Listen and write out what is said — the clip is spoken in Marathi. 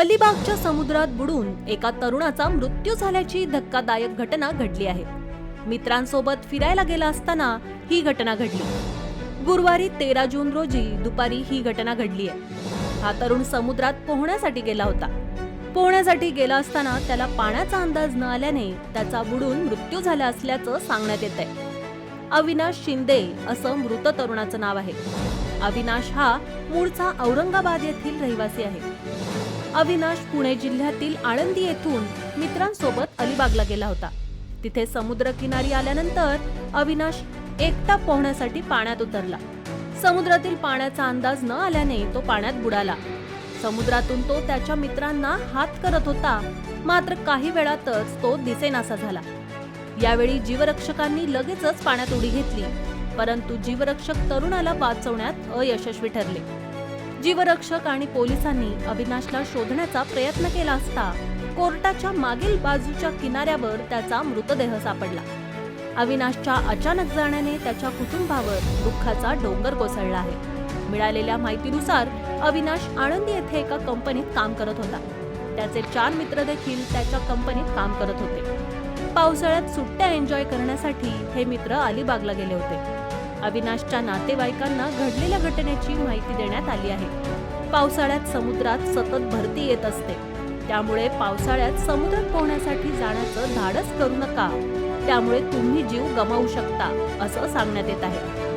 अलिबागच्या समुद्रात बुडून एका तरुणाचा मृत्यू झाल्याची धक्कादायक घटना घडली आहे. मित्रांसोबत फिरायला गेला असताना ही घटना घडली. गुरुवारी तेरा जून रोजी दुपारी ही घटना घडली आहे. हा तरुण समुद्रात पोहण्यासाठी गेला होता. पोहण्यासाठी गेला असताना त्याला पाण्याचा अंदाज न आल्याने त्याचा बुडून मृत्यू झाला असल्याचं सांगण्यात येत आहे अविनाश शिंदे असं मृत तरुणाचं नाव आहे. अविनाश हा मूळचा औरंगाबाद येथील रहिवासी आहे. अविनाश पुणे जिल्ह्यातील आळंदी येथून मित्रांसोबत अलिबागला गेला होता. तिथे समुद्रकिनारी आल्यानंतर अविनाश एकटा पोहण्यासाठी पाण्यात उतरला. समुद्रातील पाण्याचा अंदाज न आल्याने तो पाण्यात बुडाला. समुद्रातून तो त्याच्या मित्रांना हात करत होता. मात्र काही वेळातच तो दिसेनासा झाला. यावेळी जीवरक्षकांनी लगेचच पाण्यात उडी घेतली. परंतु जीवरक्षक तरुणाला वाचवण्यात अयशस्वी ठरले. जीवरक्षक आणि पोलिसांनी अविनाशला शोधण्याचा प्रयत्न केला असता कोर्टाच्या मागील बाजूच्या किनाऱ्यावर त्याचा मृतदेह सापडला. अविनाशच्या अचानक जाण्याने त्याच्या कुटुंबावर दुःखाचा डोंगर कोसळला आहे. मिळालेल्या माहितीनुसार अविनाश आळंदी येथे एका कंपनीत काम करत होता. त्याचे चार मित्र देखील त्याच्या कंपनीत काम करत होते. पावसाळ्यात सुट्ट्या एन्जॉय करण्यासाठी हे मित्र अलिबागला गेले होते. अविनाशच्या नातेवाईकांना घडलेल्या घटनेची माहिती देण्यात आली आहे. पावसाळ्यात समुद्रात सतत भरती येत असते. त्यामुळे पावसाळ्यात समुद्रात पोहण्यासाठी जाण्याचं धाडस करू नका. त्यामुळे तुम्ही जीव गमावू शकता असं सांगण्यात येत आहे.